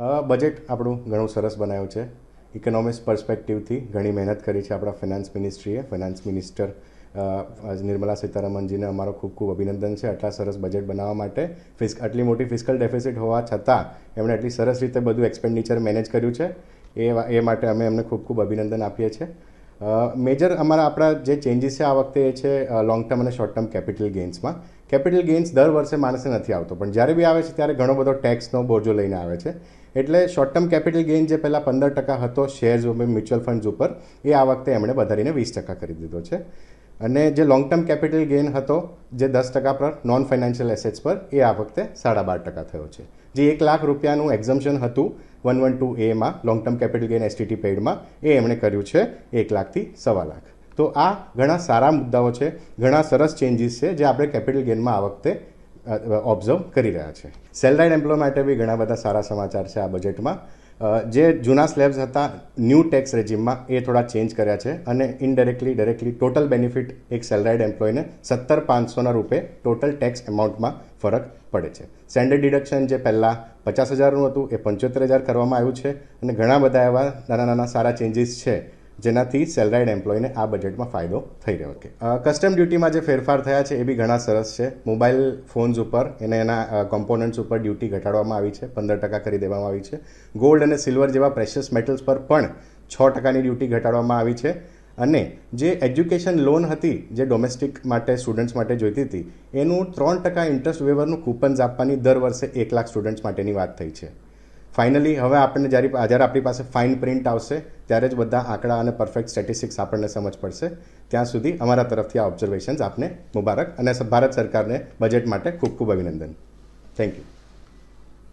Budget આપણું ઘણું સરસ બનાવ્યું છે. ઇકોનોમિક્સ પર્સપેક્ટિવથી ઘણી મહેનત કરી છે આપણા ફિનાન્સ મિનિસ્ટ્રીએ ફિનાન્સ મિનિસ્ટર નિર્મલા સીતારામનજીને અમારો ખૂબ ખૂબ અભિનંદન છે આટલા સરસ બજેટ બનાવવા માટે. ફિસ્ક આટલી મોટી ફિસ્કલ ડેફિસિટ હોવા છતાં એમણે આટલી સરસ રીતે બધું એક્સપેન્ડિચર મેનેજ કર્યું છે. એ એ માટે અમે એમને ખૂબ ખૂબ અભિનંદન આપીએ છીએ. મેજર અમારા આપણા જે ચેન્જીસ છે આ વખતે એ છે લોંગ ટર્મ અને શોર્ટ ટર્મ કેપિટલ ગેઇન્સમાં કેપિટલ ગેઇન્સ દર વર્ષે માણસને નથી આવતો. પણ જ્યારે બી આવે છે, ત્યારે ઘણો બધો ટેક્સનો બોજો લઈને આવે છે. એટલે શોર્ટ ટર્મ કેપિટલ ગેઇન જે પહેલાં પંદર ટકા હતો શેર્સ મ્યુચ્યુઅલ ફંડ્સ ઉપર, એ આ વખતે એમણે વધારીને વીસ ટકા કરી દીધો છે. અને જે લોંગ ટર્મ કેપિટલ ગેઇન હતો, જે દસ ટકા પર નોન ફાઇનાન્શિયલ એસેટ્સ પર, એ આ વખતે સાડા બાર ટકા થયો છે. જે એક લાખ રૂપિયાનું એક્ઝમ્પશન હતું વન વન ટુ એમાં long term capital gain STT પેઇડમાં એ એમણે કર્યું છે એક લાખથી સવા લાખ. તો આ ઘણા સારા મુદ્દાઓ છે, ઘણા સરસ ચેન્જીસ છે જે આપણે કેપિટલ ગેઇનમાં આ વખતે ઓબ્ઝર્વ કરી રહ્યા છે. સેલરાઇડ એમ્પ્લોય માટે બી ઘણા બધા સારા સમાચાર છે આ બજેટમાં જે જૂના સ્લેબ્સ હતા ન્યૂ ટેક્સ રેજીમમાં એ થોડા ચેન્જ કર્યા છે અને ઇનડાયરેક્ટલી ડાયરેક્ટલી ટોટલ બેનિફિટ એક સેલરાઇડ એમ્પ્લોયને સત્તર પાંચસોના રૂપે ટોટલ ટેક્સ એમાઉન્ટમાં ફરક પડે છે. સ્ટેન્ડર્ડ ડિડક્શન જે પહેલાં પચાસ હજારનું હતું, એ પંચોતેર હજાર કરવામાં આવ્યું છે અને ઘણા બધા એવા નાના નાના સારા ચેન્જીસ છે. જેનાથી સેલરાઇડ એમ્પ્લોયને આ બજેટમાં ફાયદો થઈ રહ્યો છે. કસ્ટમ ડ્યુટીમાં જે ફેરફાર થયા છે એ બી ઘણા સરસ છે. મોબાઈલ ફોન્સ ઉપર એને એના કોમ્પોનન્ટ્સ ઉપર ડ્યુટી ઘટાડવામાં આવી છે. પંદર ટકા કરી દેવામાં આવી છે. ગોલ્ડ અને સિલ્વર જેવા પ્રેશિયસ મેટલ્સ પર પણ છ ટકાની ડ્યુટી ઘટાડવામાં આવી છે. અને જે એજ્યુકેશન લોન હતી, જે ડોમેસ્ટિક માટે સ્ટુડન્ટ્સ માટે જોઈતી હતી, એનું ત્રણ ટકા ઇન્ટરેસ્ટ વેવરનું કૂપન્સ આપવાની દર વર્ષે એક લાખ સ્ટુડન્ટ્સ માટેની વાત થઈ છે. ફાઇનલી હવે આપણને જ્યારે જ્યારે આપણી પાસે ફાઇન પ્રિન્ટ આવશે, ત્યારે જ બધા આંકડા અને પરફેક્ટ સ્ટેટિસ્ટિક્સ આપણને સમજ પડશે. ત્યાં સુધી અમારા તરફથી આ ઓબ્ઝર્વેશન્સ આપને મુબારક અને ભારત સરકારને બજેટ માટે ખૂબ ખૂબ અભિનંદન. Thank you